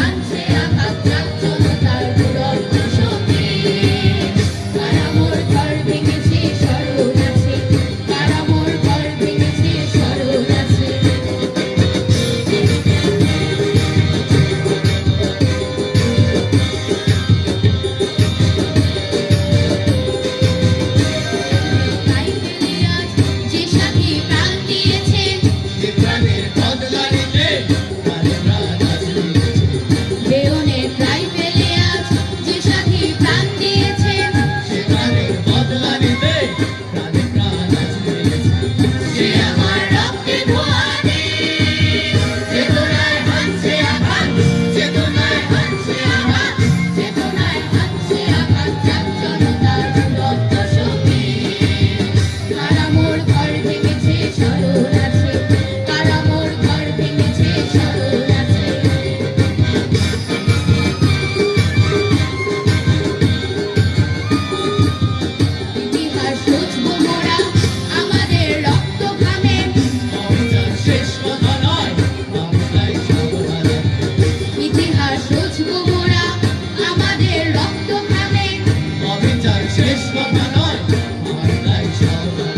Anche a Tagliani শেষ কথা নয় আমার তাই সব